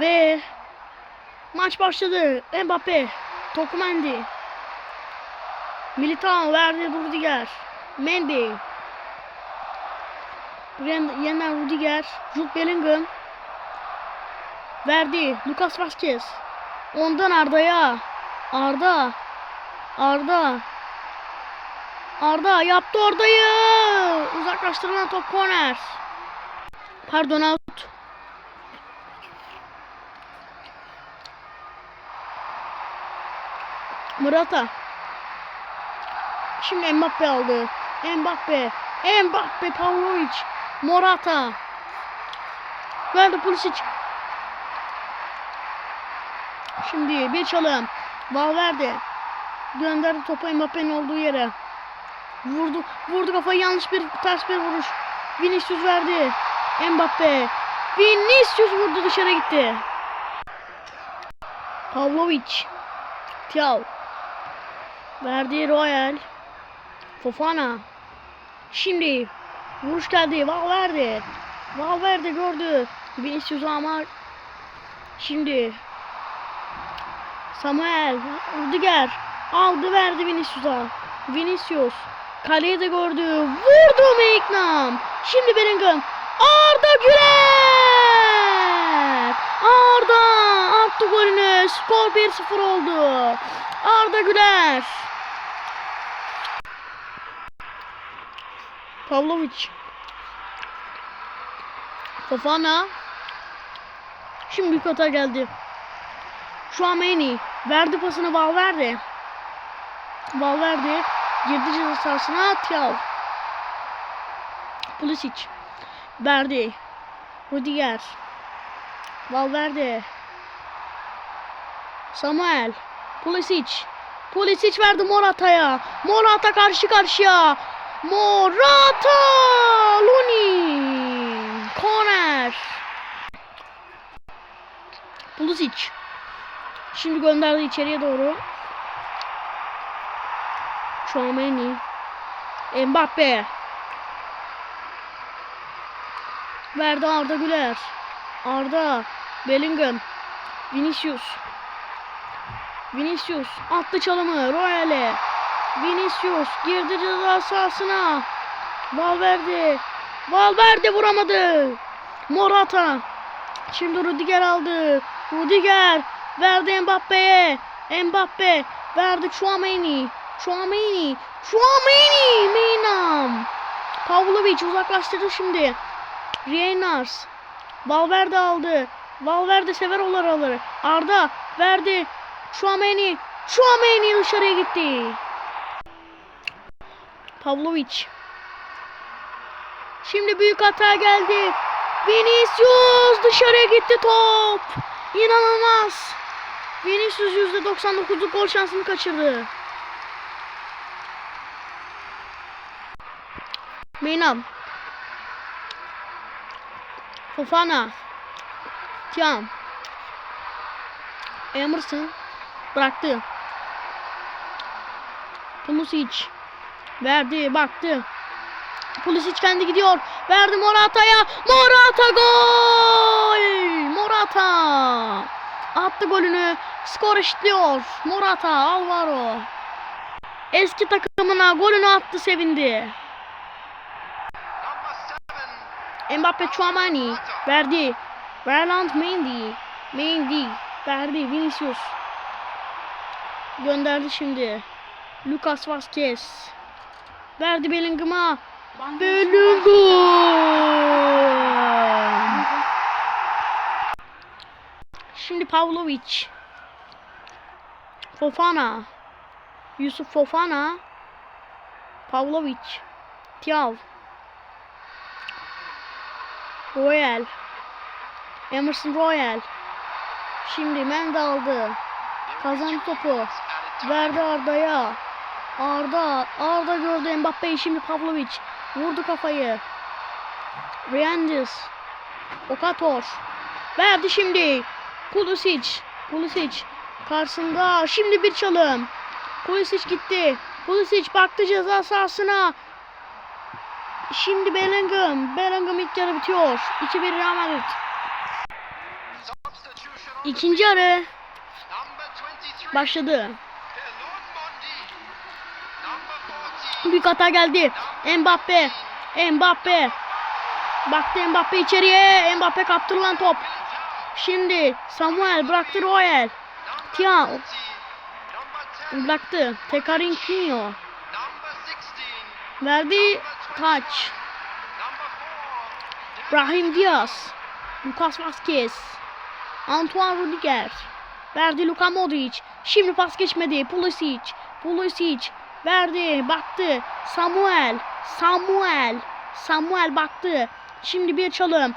Ve maç başladı. Mbappe, Tokumendi. Militao verdi Rudiger. Mendy. Yeniden Rudiger. Jude Bellingham. Verdi. Lucas Vazquez. Ondan Arda'ya. Arda. Arda. Arda yaptı orayı. Uzaklaştırılan top korner. Pardon Murata. Şimdi Mbappe aldı. Mbappe. Mbappe Pavlovic. Morata. Verdi Pulisic. Şimdi bir çalım. Valverde. Gönderdi topu Mbappe'nin olduğu yere. Vurdu. Vurdu kafayı yanlış bir ters bir vuruş. Vinicius verdi. Mbappe. Vinicius vurdu dışarı gitti. Pavlovic. Tiaw. Verdi Royal. Fofana. Şimdi vuruş geldi. Valverde. Valverde gördü. Vinicius ama şimdi Samuel Rudiger aldı verdi Vinicius'a. Vinicius kaleye de gördü. Vurdu Magnum. Şimdi Bellingham. Arda Güler. Arda attı golünü. Skor 1-0 oldu. Arda Güler. Pavlovic. Fofana. Şimdi büyük hata geldi. Şuameni verdi pasını Valverde. Valverde girdi ceza sahasına Tiaw. Pulisic verdi. Rudiger. Valverde. Samuel. Pulisic. Pulisic verdi Morata'ya. Morata karşı karşıya. Morata! Luni! Corner. Pulisic. Şimdi gönderdi içeriye doğru. Chouameni. Mbappe. Verdi Arda Güler. Arda. Bellingham. Vinicius. Vinicius. Attı çalımı. Royale. Vinicius. Girdi ceza sahasına. Valverde. Valverde vuramadı. Morata. Şimdi Rudiger aldı. Rudiger. Verdi Mbappe'ye. Mbappe. Verdi Chouameni. Chouameni. Chouameni. Meynam. Pavlovic uzaklaştırdı şimdi. Reynars. Valverde aldı. Valverde sever o araları. Arda verdi. Chouameni. Chouameni dışarıya gitti. Pavlovic. Şimdi büyük hata geldi. Vinicius dışarıya gitti top. İnanılmaz. Vinicius %99'luk gol şansını kaçırdı. Meynam. Fofana. Tiam. Emerson. Bıraktı. Pulisic. Verdi. Baktı. Pulisic kendi gidiyor. Verdi Morata'ya. Morata gol! Morata. Attı golünü. Skor eşitliyor. Morata. Alvaro. Eski takımına golünü attı sevindi. Mbappe Chouamani verdi. Verland Mendy. Mendy verdi. Vinicius. Gönderdi şimdi. Lucas Vazquez. Verdi Bellingham'a. Bellingham. Şimdi Pavlovic. Fofana. Yusuf Fofana. Pavlovic. Tiaw. Royal. Emerson Royal. Şimdi Mendy aldı. Kazandı topu. Verdi Arda'ya. Arda. Arda gördü Mbappe'yi şimdi Pavlovic. Vurdu kafayı. Reandis. Okator. Verdi şimdi. Pulisic. Pulisic. Karşısında. Şimdi bir çalım. Pulisic gitti. Pulisic baktı ceza sahasına. Şimdi Bellingham. Bellingham ilk yarı bitiyor. 2-1 Real Madrid. İkinci yarı başladı. Büyük hata geldi. Mbappe. Mbappe. Baktı Mbappe içeriye. Mbappe kaptırılan top. Şimdi Samuel bıraktı Royal. Tiao bıraktı. Tekarinkinho. Verdi taç. Brahim Diaz. Lucas Vazquez. Antoine Rudiger. Verdi Luka Modric. Şimdi pas geçmedi. Pulisic. Pulisic. Verdi. Baktı. Samuel. Samuel. Samuel baktı. Şimdi bir çalım.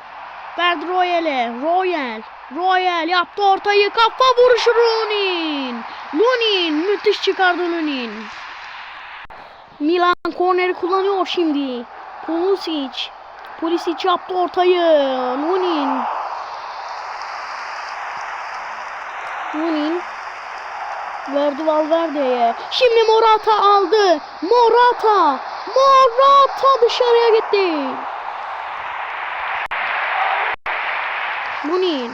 Verdi Royal'e. Royal. Royal yaptı ortayı. Kafa vuruşu Lunin. Lunin. Müthiş çıkardı Lunin. Milan korneri kullanıyor şimdi. Pulisic. Pulisic yaptı ortayı. Lunin. Lunin. Verdi Valverde'ye. Şimdi Morata aldı. Morata. Morata dışarıya gitti. Lunin.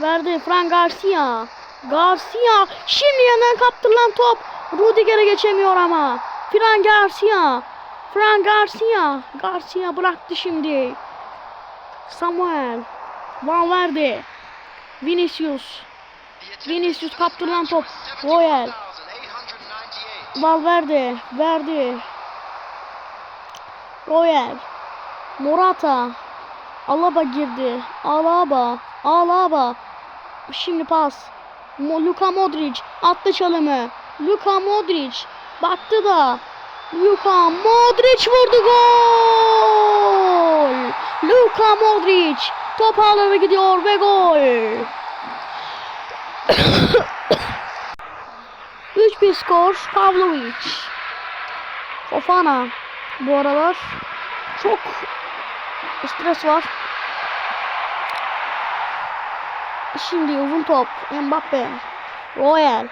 Verdi Fran Garcia. Garcia. Şimdi yandan kaptırılan top. Rudiger'e geçemiyor ama. Fran Garcia. Fran Garcia. Garcia bıraktı şimdi. Samuel. Valverde. Vinicius. Vinicius kaptırılan top. Royal. Valverde. Verdi. Royal. Morata. Alaba girdi. Alaba. Alaba. Şimdi pas. Luka Modric attı çalımı. Luka Modric baktı da Luka Modric vurdu gol. Luka Modric top ağlara gidiyor ve gol. 3-1 skor Pavlovic. Fofana bu aralar çok stres var. Şimdi uzun top. Mbappe. Royal.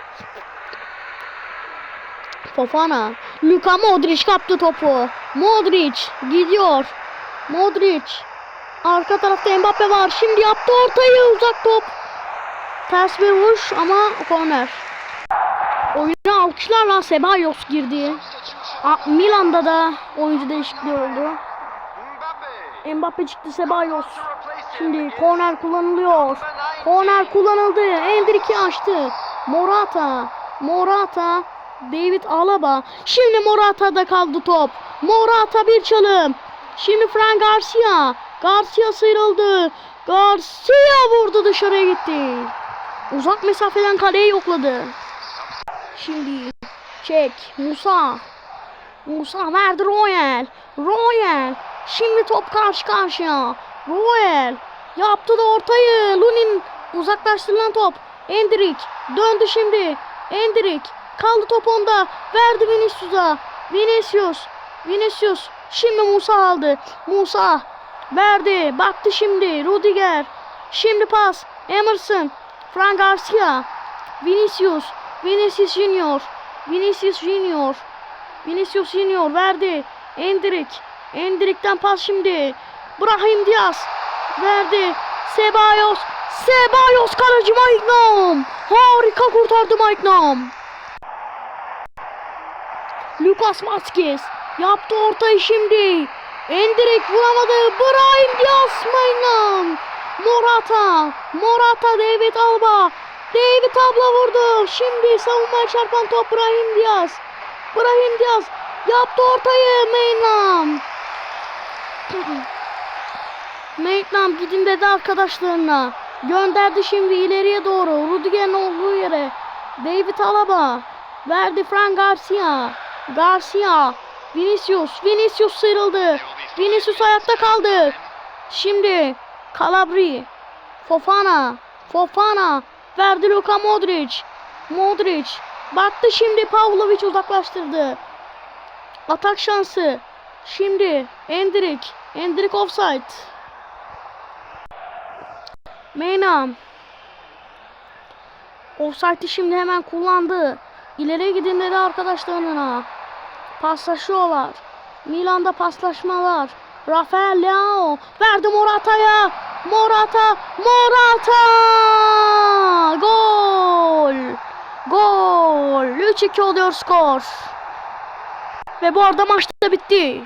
Fofana. Luka Modric kaptı topu. Modric gidiyor. Modric. Arka tarafta Mbappe var. Şimdi yaptı ortayı uzak top. Ters bir vuruş ama korner. Oyuna alkışlarla Sebayos girdi. A- Milan'da da oyuncu değişikliği oldu. Mbappe çıktı Sebayos. Şimdi korner kullanılıyor. Korner kullanıldı. Endrick'i açtı. Morata. Morata. David Alaba. Şimdi Morata'da kaldı top. Morata bir çalım. Şimdi Fran Garcia. Garcia sıyrıldı. Garcia vurdu dışarıya gitti. Uzak mesafeden kaleyi yokladı. Şimdi çek. Musa. Musa verdi Royal. Royal. Şimdi top karşı karşıya. Royal. Yaptı da ortayı. Lunin uzaklaştırılan top. Endrick. Döndü şimdi. Endrick. Kaldı top onda. Verdi Vinicius'a. Vinicius. Vinicius. Şimdi Musa aldı. Musa. Verdi. Baktı şimdi. Rudiger. Şimdi pas. Emerson. Fran Garcia. Vinicius. Vinicius Junior. Vinicius Junior. Vinicius Junior verdi. Endrick. Endrick'ten pas şimdi. Brahim Diaz. Verdi. Sebayos. Sebayos kaleci Mike Nam. Harika kurtardı Mike Nam. Lucas Vazquez. Yaptı ortayı şimdi. Endrick vuramadı. Brahim Diaz Mike Nam. Morata. Morata David Alba. David Alba vurdu. Şimdi savunmaya çarpan top Brahim Diaz. Brahim Diaz yaptı ortayı Maynard. Maitland gidin dedi arkadaşlarına. Gönderdi şimdi ileriye doğru. Rudiger'in olduğu yere. David Alaba. Verdi Fran Garcia. Garcia. Vinicius. Vinicius sıyrıldı. Vinicius ayakta kaldı. Şimdi Calabri. Fofana. Fofana. Verdi Luka Modric. Modric. Baktı şimdi Pavlovic uzaklaştırdı. Atak şansı. Şimdi Endrick. Endrick offside. Meyna. Offside'i şimdi hemen kullandı. İleriye gidin dedi arkadaşlarına. Paslaşıyorlar. Milan'da paslaşmalar. Rafael Leao verdi Morata'ya. Morata. Morata. Gol. Gol. 3-2 oluyor skor. Ve bu arada maç da bitti.